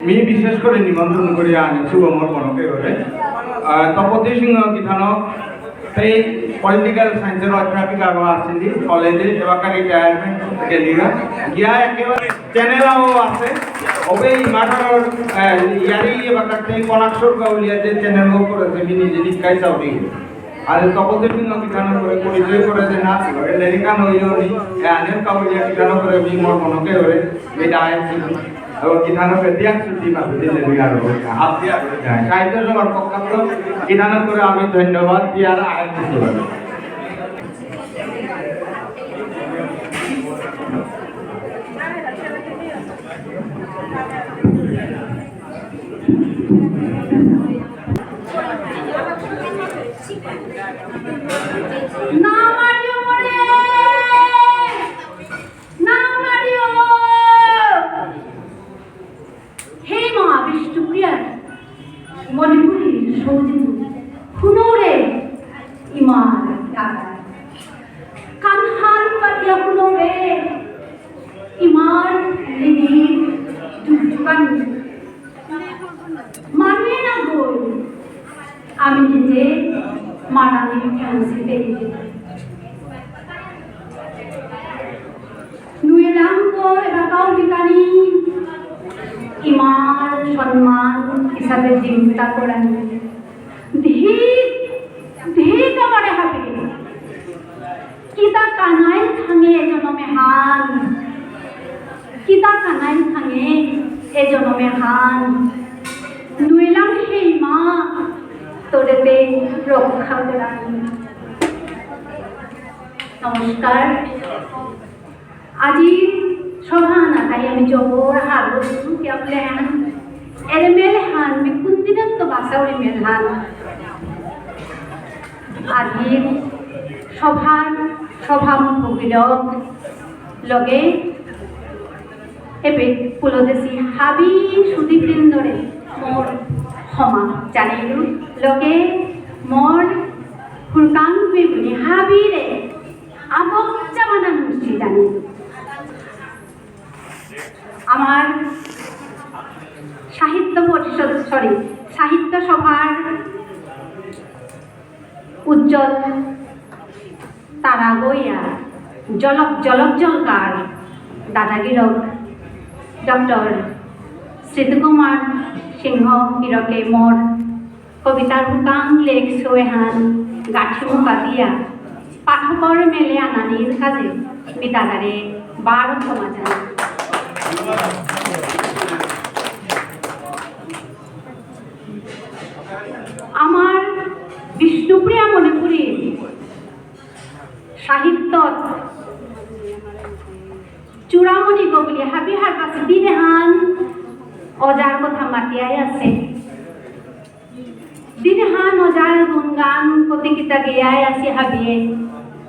আমি বিশেষ করে নিমন্ত্রণ করি আনি শুভমর মনকে করে তপতি সিংহ কিথানক সেই পলিটিক্যাল সায়েন্সের অধ্যাপিকা আরও আসছেন কলেজে এবারকার রিটায়ারমেন্ট গিয়া একেবারে চ্যানেলও আছে। ওবে মাঠার ইয়ারি সেই গাউলিয়া যে চ্যানেলও করেছে আমি নিজে নিকাই চাউরি আর তপতি সিংহ কিথানো করে পরিচয় করে যে না লেরিকান হইও নি আনের কাউলিয়া কিথানো করে আমি মোর মনকে করে এটা আইছি এবং কিধানকে দিয়া ছুটি দিলে বিগার সাহিত্য সভার পক্ষান্ত করে আমি ধন্যবাদ দিয়ার আয় কিছু না মারিও মরে না মারিও হে মা বিষ্ণুপ্রিয়া মণিপুরি সৌজিন খুনোরে ইমান কাকা কানহান পাতিয়া খুনোরে ইমান লিদি দুকান মানে না বই আমি নিজে মানানি ফ্যান্সি পেয়ে নুয়েলাঙ্কো এবার কাউলিকানি ইমান সম্মান হিসাবে চিন্তা করেন ধীর ধীর আমারে হবে কিতা কানাই থাঙে এ জনমে হান। কিতা কানাই থাঙে এ জনমে হান। নুয়েলাম সেই মা তোরেতে রক্ষা করান নমস্কাৰ আজি সভা নাথাই আমি জবৰ হালো কেপলে হান এৰে মেল হান মি কোনদিনত তো বাসাউৰি মেল হান? আজি সভাৰ সভামুখীলক লগে এবে কুলদেশী হাবি সুদীপৃন্দৰে মোৰ ক্ষমা জানিলোঁ। লগে মোৰ ফুৰকাং বুলি হাবিৰে আবচ্চা মানা মুচি জানিলোঁ আমার সাহিত্য পরিষদ সরি সাহিত্য সভার উজ্জ্বল তারা বইয়া জলক জলজ্জলকার দাদাগিরক, ডক্টর শ্রীতকুমার সিংহ কিরকে মোর, কবিতার হুকাং লেখ সোয়েহান গাঠি মুকা দিয়া পাঠকৰ মেলে আনানির কাজে, বিদাগারে বারো সমাজান আমার বিষ্ণুপ্রিয়া মণিপুরী। সাহিত্য চূড়ামণি গগলি হাবি হার পাশে দিনে হান অজার কথা মাতিয়াই আছে। দিনে হান অজার গুণগান প্ৰতিগীতা গেয়াই আছে হাবিয়ে।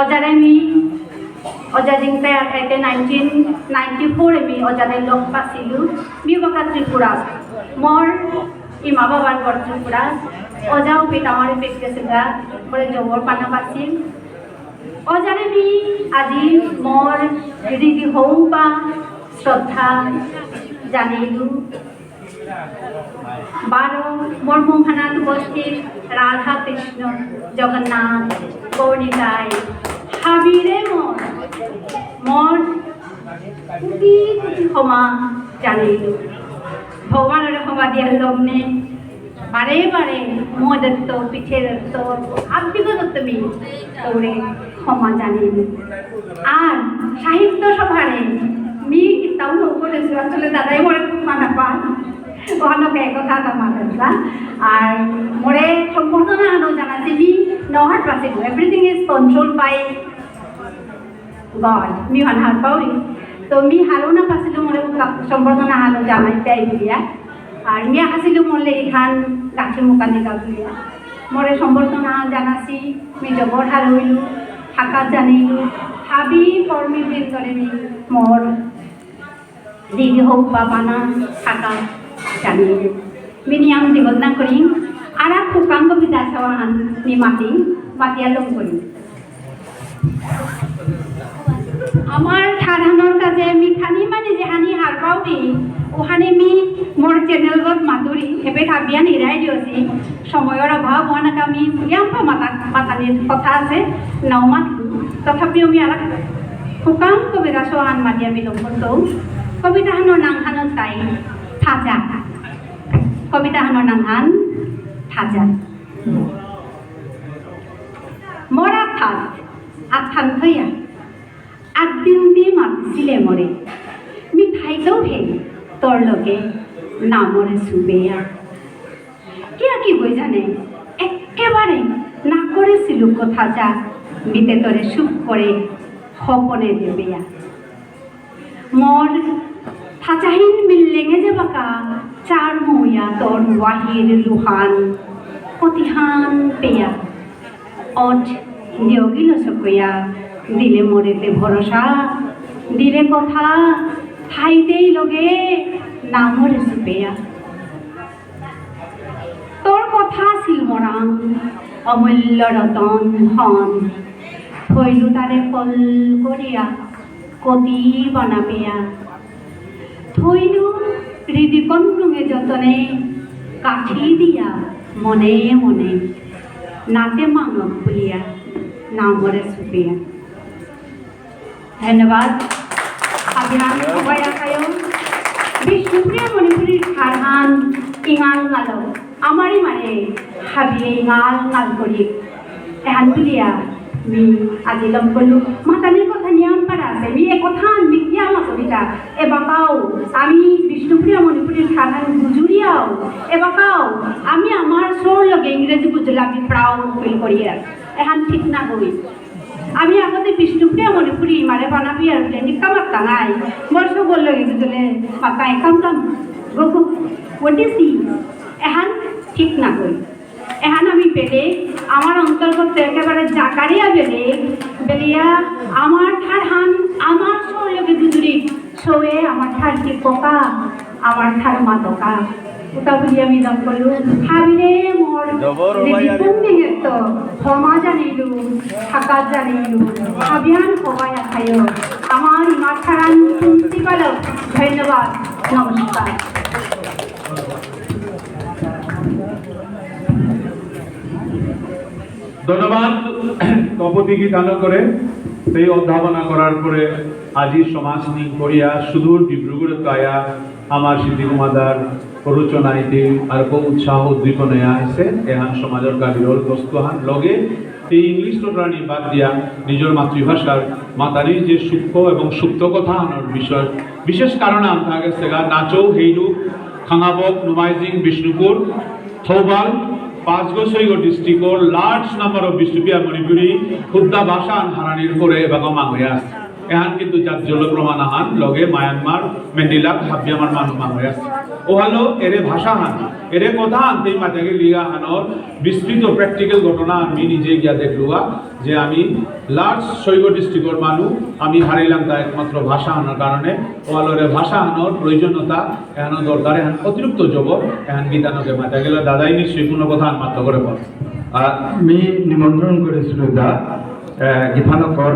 অজাৰে মি, অজা জিংতাই আঠাইতে নাইনটিন নাইনটি ফ'ৰ আমি অজাৰে লগ পাইছিলোঁ বকা ত্ৰিপুৰা মোৰ ইমা বাবাৰ ঘৰ ত্ৰিপুৰা অজাও পেট আমার পেট গেছিলা পরে জবর পানা পাচ্ছিল অজারে মি, আজি মোর দিদি হৌ বা শ্রদ্ধা জানিলু বারো মোর মোহনাথ উপস্থিত রাধা কৃষ্ণ জগন্নাথ গৌরিকায় হাবিরে মোর মোর কোটি কোটি ক্ষমা জানিলু ভগবানের ক্ষমা দিয়ার লগ্নে বারে বারে মোহ দত্ত পিঠে দত্ত আত্মিক দত্তমি ওরে ক্ষমা জানিয়ে আর সাহিত্য সভারে মি কিতাও করেছিল আসলে দাদাই মোরে খুব মানা পান ওখানকে একথা এটা মানা আর মোরে সম্বর্ধনা আনো জানাচ্ছি মি নহাট পাচিলো everything is control by God me হার তো মি হারও না পাচিলো মোরে সম্বর্ধনা আনো জানাইতে আইবিয়া আর মিয়া হাসিলো মরলে এখান গাছে মোকানি গাবলিয়া মরে সম্বর্ধনা জানাছি, মি জবর হার হইলু থাকা জানিলু, হাবি কর্মী বৃন্দরে মি মর দিদি হোক বা মানা থাকা জানিলু। মিনিয়াম দিবল না করি আর ফুকাঙ্গ বিদা সাওয়ান নি মাটি মাতিয়া লং করি আমার সাধারণর কাজে মি খানি মানে যে হানি হার পাউরি ওখানে মি মোর চেনেলত মাধুৰী এবে ভাবিয়া নিৰাই দিয়ছি সময়ৰ অভাৱ হোৱা নাকা আমি ইয়াৰ পৰা মাতা মাতানিৰ কথা আছে নমাত তথাপিও আমি আৰু শুকান কবিতা চহান মাতি আমি লগ করতেও কবিতাহানোর নাংহানত তাই থাজা। কবিতাহানোর নাংহান থাজা। মরা থাত আথান থইয়া আগদিন দি মাতিছিলে মরে। মিঠাইতেও হে তোর লগে নামরে সুবেয়া কিয়া কি বই জানে? একেবারে না করেছিল কথা যা, মিতে তরে সুখ করে সপনে দেবেয়া মর থাচাহীন মিল্লেঙে যে বাকা চার মইয়া তোর ওয়াহির লুহান প্রতিহান পেয়া অট দেওগিল চকয়া দিলে মরেতে ভরসা, দিলে কথা ঠাইতেই লগে নামরে চুপেয়া। তোর কথা আছিল মৰাণ অমূল্য ৰতন হন থৈলো তাৰে কল কৰিয়া কতি বনাবিয়া থৈলো হৃদিকন রুঙে যতনে কাঠি দিয়া, মনে মনে নাতে মাঙক বুলিয়া নামরে সুপিয়া ধন্যবাদ। আবিরাম সবাই আখায়ও বিষ্ণুপ্রিয়া মণিপুরীর খারহান ইঙাল গালো আমারই মানে হাবিয়ে ইঙাল এহান তুলিয়া মি আজি লগ করলু মাতানির কথা নিয়ম পারা আছে মি এ কথা মি কিয়া কবিতা। এ বাকাও আমি বিষ্ণুপ্রিয়া মণিপুরীর খারহান গুজুরিয়াও এ বাকাও আমি আমার সোর লগে ইংরেজি বুঝলে আমি প্রাউড ফিল করি আর এহান ঠিক না করি আমি আগতে বিষ্ণুপ্রিয়া মণিপুরি মারে বানাবি আর মাত্তা নাই বর্ষ বলল গেলে মাতা একাম কাম। গো ওটিসি এহান ঠিক না কই। এহান আমি পেলে আমার অন্তর্গত একেবারে জাকারিয়া বেলে, বেলিয়া আমার ঠার হান, আমার সৌলকে দুজুরি। সৌয়ে আমার ঠার কি পোকা, আমার ঠার মাতকা ওটা বলি আমি দম করলু ভাবিরে আমার প্রিন্সিপাল ধন্যবাদ, নমস্কার। ধন্যবাদ গীতান করে সেই অধ্যাপনা করার পরে আজি সমাজ নিং করিয়া সুদূর ডিব্রুগড় কায়া আমার সিদ্ধি কুমাদার প্ররোচনাইতে আর বহু উৎসাহ উদ্দীপনে আছে এহান সমাজের গাভীর বস্তুহান। লগে এই ইংলিশ টোটানি বাদ দিয়া নিজের মাতৃভাষার মাতারির যে সূক্ষ্ম এবং সুপ্ত কথা আনার বিষয়। বিশেষ কারণে আমতা গেছে গা নাচৌ হেইরু খাঙাবক, নুমাইজিং, বিষ্ণুপুর, থৌবাল পাঁচগো ছয়গো ডিস্ট্রিক্টর large number of Bishnupriya Manipuri খুদ্া ভাষা হারানির করে এবং মাঙ্গয়া আছে। এহান কিন্তু জাতীয় প্রমাণ আহান, লগে মায়ানমার, মেন্ডিলাক হাবিয়ামার মানুষ মাঙ্গয়া আছে ও হলো এরে ভাষা হান, এরে কথা আনতে মাঝাগে লিগা হানর বিস্তৃত প্র্যাকটিক্যাল ঘটনা আমি নিজে গিয়া দেখলুয়া যে আমি লার্জ শৈব ডিস্ট্রিক্টর মানুষ আমি হারিলাম তা একমাত্র ভাষা আনার কারণে ও ওয়ালরে ভাষা আনার প্রয়োজনীয়তা এহানো দরকার এহান অতিরিক্ত জবর এহান গীতানকে মাথা গেলে দাদাই নিশ্চয়ই কোনো কথা আন মাত্র করে বল। আমি নিমন্ত্রণ করেছিলো দা গীতানকৰ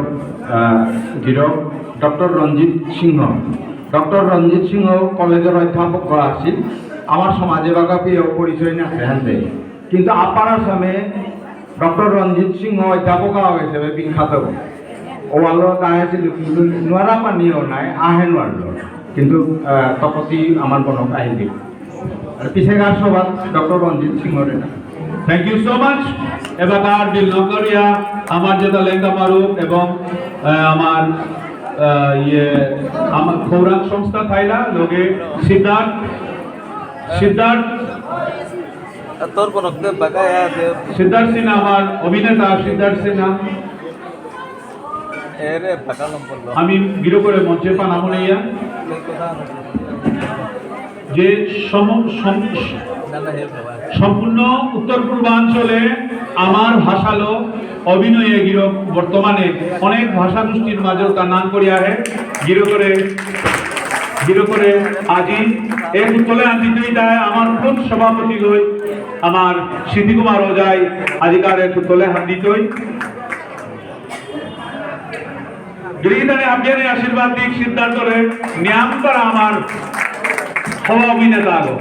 গিৰক ডক্টর রঞ্জিত সিংহ। ডক্টর রঞ্জিত সিংহ কলেজের অধ্যাপক আছিল। আমার সমাজে বাগাপিও পরিচয় না হেনতে কিন্তু আপার আসামে ডক্টর রঞ্জিত সিংহ অধ্যাপক হিসেবে বিখ্যাত। ওয়ালো আছিল, কিন্তু নোৱাৰা পানীও নাই, আহে নোৱাৰিলো। কিন্তু তপতি আমার মনত আহিল আর পিছেগার সভাত ডক্টর রঞ্জিত সিংহর থ্যাংক ইউ সো মাচ এবার দিল নগরিয়া আমার যেটা লেঙ্গা মারুক এবং আমার ইয়ে আমার খৌরাক সংস্থা থাইলা লগে সিদ্ধার্থ সিদ্ধার্থ সিদ্ধার্থ সিনহা আমার অভিনেতা সিদ্ধার্থ সিনহা। আমি গিরো করে মঞ্চে পানাবো নাইয়া যে সম্পূর্ণ উত্তর পূর্বাঞ্চলে আমার ভাষালো অভিনয়ে গির বর্তমানে অনেক ভাষা গোষ্ঠীর মাঝেও তার নাম করিয়া হে গিরো করে গিরো করে আজি এই উত্তলে আনজিতই দেয় আমার খুব সভাপতি লই আমার সিদ্ধি কুমার ওজাই আজিকার এক উত্তলে হান্দিতই গিরিদানে আব্বিয়ানে আশীর্বাদ দিক সিদ্ধান্তরে নিয়াম করা আমার હવા અભિનેતા આગો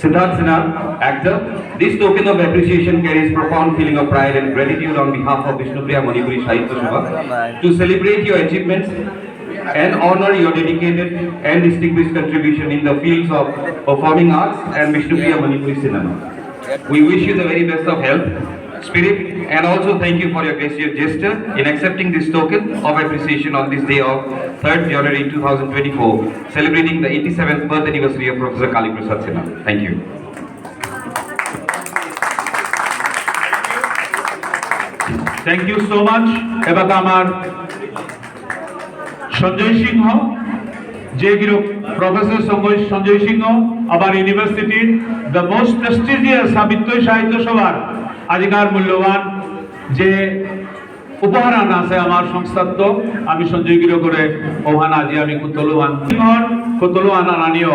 Siddharth Sinha, actor. This token of appreciation carries profound feeling of pride and gratitude on behalf of Vishnupriya Manipuri Sahitya Sabha to celebrate your achievements and honor your dedicated and distinguished contribution in the fields of performing arts and Vishnupriya Manipuri cinema. We wish you the very best of health, spirit, and also thank you for your gracious gesture in accepting this token of appreciation on this day of 3rd January 2024, celebrating the 87th birth anniversary of Professor Kali Prasad Sinha. Thank you. Thank you so much এবার আমার সঞ্জয় সিংহ যে গিরো professor Sanjay সিংহ আবার ইউনিভার্সিটির the most prestigious সাবিত্র সাহিত্য সভার আধিকার মূল্যবান যে উপহার আনা আছে আমার সংস্থাত্ব আমি সঞ্জয় গিরো করে ওহান আজি আমি কুতলুয়ান। সিংহর কুতলুয়ান আনানিও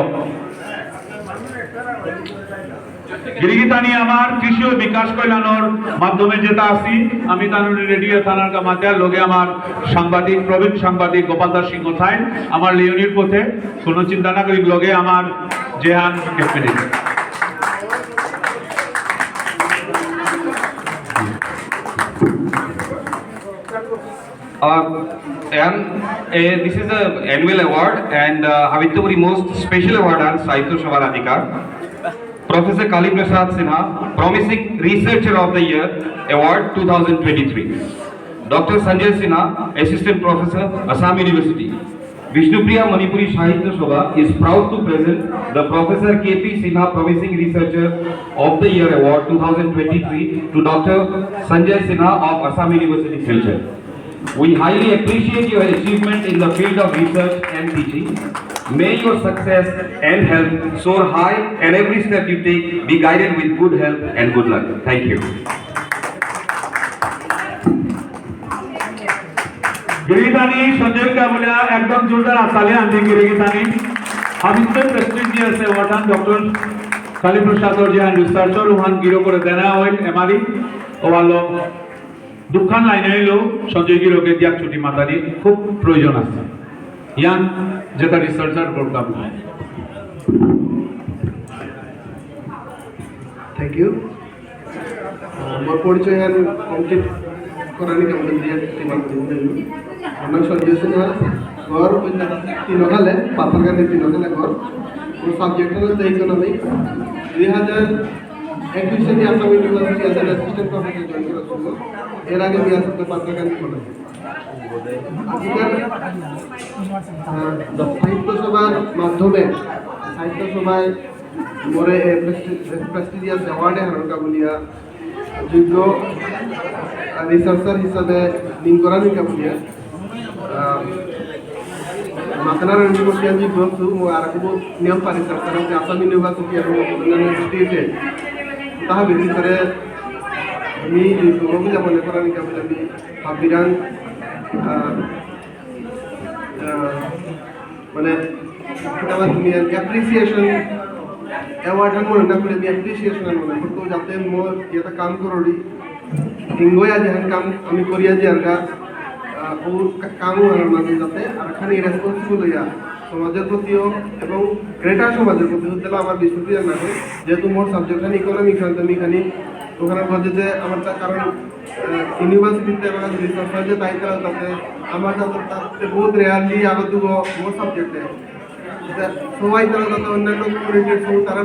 গিরিগিতানি আমার কৃষি ও বিকাশ কল্যাণর মাধ্যমে যেটা আছি আমি তানুরি রেডিও থানার কামাতে লগে আমার সাংবাদিক প্রবীণ সাংবাদিক গোপাল দাস সিংহ থাই আমার লিওনির পথে কোনো চিন্তা না করি লগে আমার Jehan Uh, and uh, this is the annual award and uh, most special award on Sahitya Sabha Professor Kali Prasad Sinha, Promising Researcher of the Year Award 2023. Dr. Sanjay Sinha, Assistant Professor, Assam University. Vishnupriya Manipuri Sahitya Sabha is proud to present the Professor K.P. Sinha Promising Researcher of the Year Award 2023 to Dr. Sanjay Sinha of Assam University, Silchar. We highly appreciate your achievement in the field of research and teaching. May your success and health soar high and every step you take be guided with good health and good luck. Thank you. গিরিগিতানি Sanjay কাবুলিয়া একদম জোরদার আসালে আমি গিরিগিতানি হাবিত্য prestigious award doctor Kali Prasad Jehan researcher ওহান গিরো করে দেনা হইল এমারি ওয়ালো দুখান লাইনে হইলেও সঞ্জয় গিরোকে দিয়াক ছুটি মাতারি, খুব প্রয়োজন আছে। ইয়ান, যেটা রিসার্চার করতাম থ্যাংক ইউ আমার পরিচয় আর কমপ্লিট করানি কেমন দিয়ে সঞ্জয় সিনহা। ঘর তিনখালে পাথারকান্দি তিনখালে ঘর। ওর সাবজেক্ট হলো ইকোনমিক দুই হাজার একুশ ইউনিভার্সিটি অ্যাসিস্ট্যান্ট প্রফেসর জয়েন এর আগে বিয়া করতে কলেজ আজকের আহ, সাহিত্য সভার মাধ্যমে সাহিত্য সভায় মোরে প্রেস্টিজিয়াস অ্যাওয়ার্ডে হারণ কাবুলিয়া যোগ্য রিসার্চার হিসাবে লিঙ্করানি কাবুলিয়া মাতনার ইউনিভার্সিটি আমি বলছো মো আর কোনো নিয়ম পারি আছে আসাম ইউনিভার্সিটি অন্যান্য তাহা ভিতরে আমি যোগ্য মনে করানি কাবুলি আমি ভাবিরান মানে আমার তুমি অ্যাপ্রিসিয়েশন অ্যাওয়ার্ড মনে না করে আমি অ্যাপ্রিসিয়েশন মনে করতো, যাতে মোর যেটা কাম করলি হিঙ্গয়া যেহান কাম আমি করিয়া যে আর ও কামও আমার মাঝে যাতে আর খানি রেসপন্সিবল হইয়া সমাজের প্রতিও এবং গ্রেটার সমাজের প্রতি হতে আমার বিশ্বপ্রিয় না যেহেতু মোর সাবজেক্ট খানি ইকোনমিক্স আমি খানি ওখানে বলছে যে আমার তার কারণ ইউনিভার্সিটিতে আমার রিসার্চ হয় যে তাই তারা তাতে আমার তাতে বহুত রেয়ারলি আগত মোর সাবজেক্টে সবাই তারা যাতে অন্যান্য কমিউনিটির সব তারা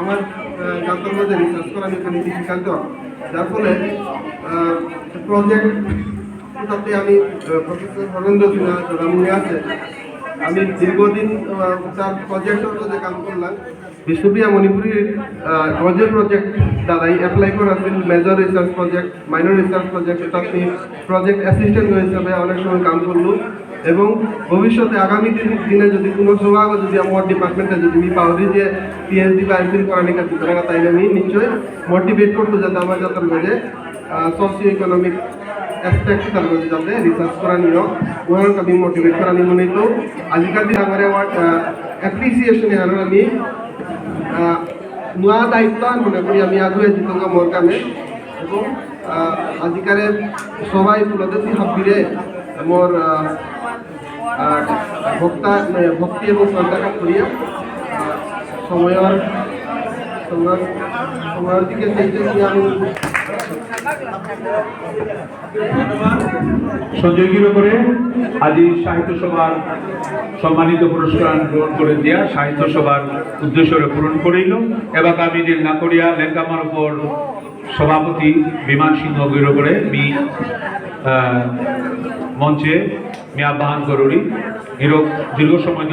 আমার জাতর মধ্যে রিসার্চ করা আমি এখানে ডিফিকাল্ট যার ফলে প্রজেক্ট তাতে আমি প্রফেসর হরেন্দ্র সিনহা জোড়ামুনি আছে। আমি দীর্ঘদিন তার প্রজেক্টের মধ্যে কাম করলাম। বিশ্বপ্রিয়া মণিপুরীর গজের প্রজেক্ট দাদাই অ্যাপ্লাই করা আছিল major research project minor research project আপনি প্রজেক্ট অ্যাসিস্ট্যান্ট হিসাবে অনেক সময় কাম করল। এবং ভবিষ্যতে আগামী দিন- যদি কোনো সৌভাগ্য যদি আমার ডিপার্টমেন্টে যদি আমি পাওয়ারি যে পিএইচডি বা এমফিল করা নিকা দিতে তাই আমি নিশ্চয়ই মোটিভেট করব যাতে আমার যাতে গজে সোশিও ইকোনমিক অ্যাসপেক্ট তার মধ্যে যাতে রিসার্চ করা নিও ওখানে আমি মোটিভেট করা নিও মনে তো আজিকাল দিন আমার অ্যাপ্রিসিয়েশন আমি নূয়া দায়িত্ব মনে করি আমি আগুয়ে দিত মোর কামে এবং আজিকারের সবাই প্রদেশী হাবিরে মোর ভক্তা মানে ভক্তি এবং শ্রদ্ধা করিয়া সময়র সময় সময়ের দিকে চাইতে আমি সঞ্জয়গির করে আজি সাহিত্য সভার সম্মানিত পুরস্কার গ্রহণ করে দিয়া সাহিত্য সভার উদ্দেশ্যরে পূরণ করিল। এবং আমি নীল না করিয়া লেঙ্কামার উপর সভাপতি বিমান সিংহ গির করে মি মঞ্চে মি আহ্বান করুরি দীর্ঘ সময়